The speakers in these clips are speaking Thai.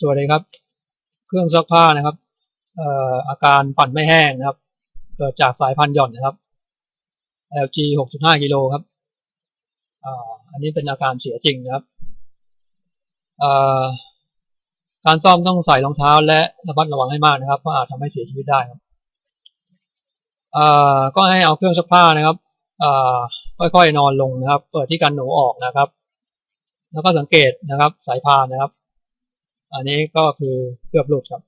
สวัสดีครับ เครื่องซักผ้านะครับเอ่ออาการปั่นไม่แห้งนะครับ เกิดจากสายพันหย่อนนะครับ LG 6.5กิโลครับอ่าอันนี้เป็นอาการเสียจริงนะครับอ่าการซ่อมต้องใส่รองเท้าและระมัดระวังให้มากนะครับเพราะอาจทำให้เสียชีวิตได้ครับอ่าก็ให้เอาเครื่องซักผ้านะครับอ่าค่อยๆนอนลงนะครับ เปิดที่กันหนูออกนะครับ แล้วก็สังเกตนะครับ สายพานนะครับ อันนี้ก็คือเกือบหลุดครับ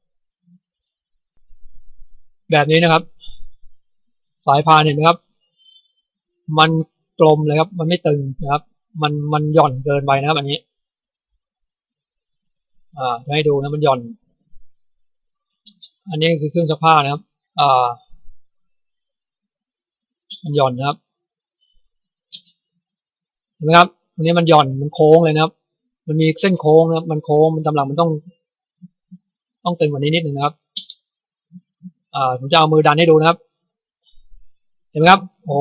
แบบนี้นะครับ สายพานเห็นไหมครับ มันกลมเลยครับ มันไม่ตึงนะครับ มันมันหย่อนเกินไปนะครับ อันนี้ อ่าให้ดูนะมันหย่อน อันนี้คือเครื่องซักผ้านะครับ อ่า มันหย่อนนะครับเห็นไหมครับอันนี้มันหย่อนมันโค้งเลยนะครับ มันมีเส้นโค้งนะครับมันโค้งมันกำลังมันต้อง ต้องตึงกว่านี้นิดหนึ่งนะครับ อ่าผมจะเอามือดันให้ดูนะครับ เห็นไหมครับ โอ้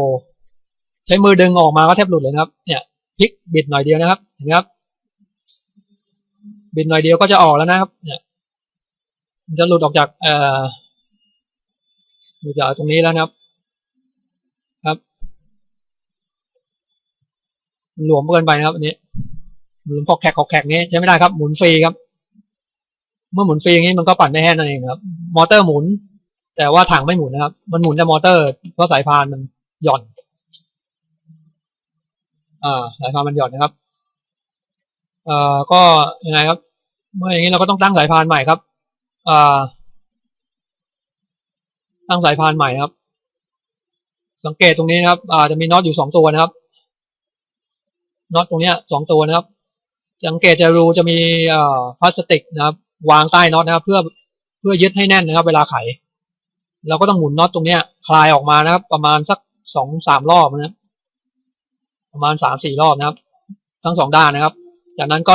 ใช้มือดึงออกมาก็แทบหลุดเลยนะครับ เนี่ยพลิกบิดหน่อยเดียวนะครับ เห็นไหมครับบิดหน่อยเดียวก็จะออกแล้วนะครับ เนี่ยมันจะหลุดออกจากเอ่อหลุดจากตรงนี้แล้วนะครับ ครับ หลวมเกินไปนะครับอันนี้ หมุนพอกแขกขอแขกนี้ใช้ไม่ได้ครับ หมุนฟรีครับ เมื่อหมุนฟรีอย่างนี้มันก็ปั่นไม่แห้งนั่นเองครับ มอเตอร์หมุน แต่ว่าถังไม่หมุนนะครับ มันหมุนแต่มอเตอร์เพราะสายพานมันหย่อน อ่า สายพานมันหย่อนนะครับเอ่อก็ยังไงครับ เมื่ออย่างนี้เราก็ต้องตั้งสายพานใหม่ครับอ่าตั้งสายพานใหม่ครับ สังเกตตรงนี้นะครับ อ่าจะมีน็อตอยู่สองตัวนะครับน็อตตรงเนี้ยสองตัวนะครับ สังเกตจะรูจะมีพลาสติกนะครับ วางใต้น็อตนะครับ เพื่อเพื่อยึดให้แน่นนะครับ เวลาไข เราก็ต้องหมุนน็อตตรงเนี้ยคลายออกมานะครับ ประมาณสักสองสามรอบนะประมาณสามสี่รอบนะครับ ทั้งสองด้านนะครับ จากนั้นก็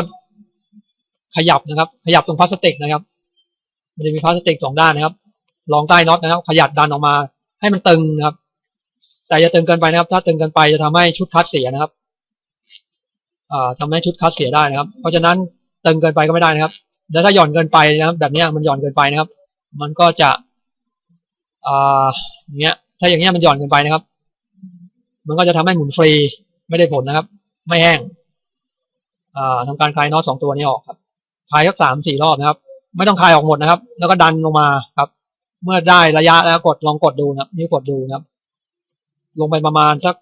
ขยับนะครับ ขยับตรงพลาสติกนะครับ มันจะมีพลาสติกสองด้านนะครับรองใต้น็อตนะครับ ขยับดันออกมาให้มันตึงนะครับ แต่อย่าตึงเกินไปนะครับ ถ้าตึงเกินไปจะทำให้ชุดคัดเสียนะครับ อ่าทำให้ชุดคัดเสียได้นะครับ เพราะฉะนั้นตึงเกินไปก็ไม่ได้นะครับ แล้วถ้าหย่อนเกินไปนะครับ แบบนี้มันหย่อนเกินไปนะครับ มันก็จะอ่าอย่างเงี้ย ถ้าอย่างเงี้ยมันหย่อนเกินไปนะครับ มันก็จะทำให้หมุนฟรีไม่ได้ผลนะครับ ไม่แห้งอ่าทำการคลายน็อตสองตัวนี้ออกครับคลายสักสามสี่รอบนะครับ ไม่ต้องคลายออกหมดนะครับ แล้วก็ดันลงมาครับ เมื่อได้ระยะแล้วกดลองกดดูนะนี่กดดูนะครับ ลงไปประมาณสัก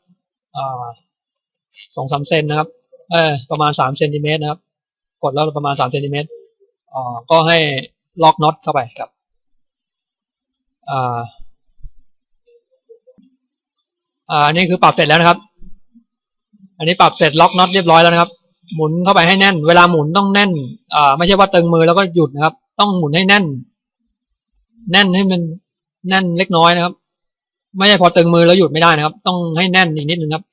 อ่าสองสามเซนนะครับ เออประมาณสามเซนติเมตรนะครับ กดแล้วประมาณสามเซนติเมตรอ่าก็ให้ล็อกน็อตเข้าไปครับอ่าอ่านี่คือปรับเสร็จแล้วนะครับ อันนี้ปรับเสร็จล็อกน็อตเรียบร้อยแล้วนะครับ หมุนเข้าไปให้แน่น เวลาหมุนต้องแน่น อ่า ไม่ใช่ว่าตึงมือแล้วก็หยุดนะครับ ต้องหมุนให้แน่น แน่นให้มันแน่นเล็กน้อยนะครับ ไม่ใช่พอตึงมือแล้วหยุดไม่ได้นะครับ ต้องให้แน่นอีกนิดนึงครับ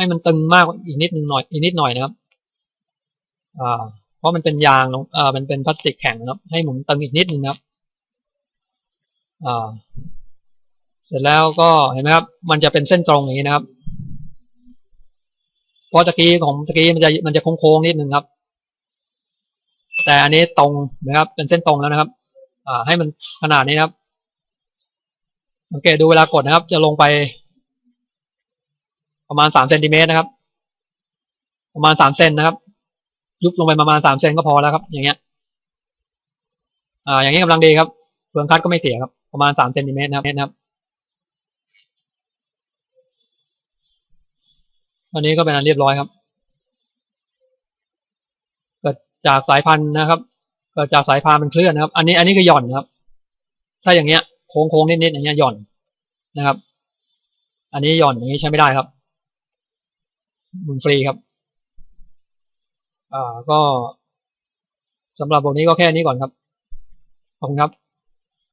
ให้มันตึงมากอีกนิดนึงหน่อยอีกนิดหน่อยนะครับเพราะมันเป็นยางอ่ามันเป็นพลาสติกแข็งนะครับ ให้หมุนตึงอีกนิดนึงนะครับเสร็จแล้วก็เห็นไหมครับ มันจะเป็นเส้นตรงอย่างนี้นะครับเพราะตะกี้ของตะกี้มันจะมันจะโค้งๆนิดนึงครับ แต่อันนี้ตรงนะครับ เป็นเส้นตรงแล้วนะครับ อ่า ให้มันขนาดนี้นะครับสังเกตดูเวลากดนะครับ จะลงไป ประมาณสามเซนติเมตรนะครับ ประมาณสามเซนนะครับ ยุบลงไปประมาณสามเซนก็พอแล้วครับ อย่างเงี้ย อ่า อย่างนี้กำลังดีครับเฟืองคัดก็ไม่เสียครับ ประมาณสามเซนติเมตรนะครับอันนี้ก็เป็นอันเรียบร้อยครับ เกิดจากสายพันธุ์นะครับ เกิดจากสายพานมันเคลื่อนนะครับ อันนี้อันนี้คือหย่อนนะครับ ถ้าอย่างเงี้ยโค้งโค้งนิดๆอย่างเงี้ยหย่อนนะครับ อันนี้หย่อนอย่างนี้ใช้ไม่ได้ครับ หมุญฟรีครับ อ่าก็สำหรับบทนี้ก็แค่นี้ก่อนครับ ขอบคุณครับ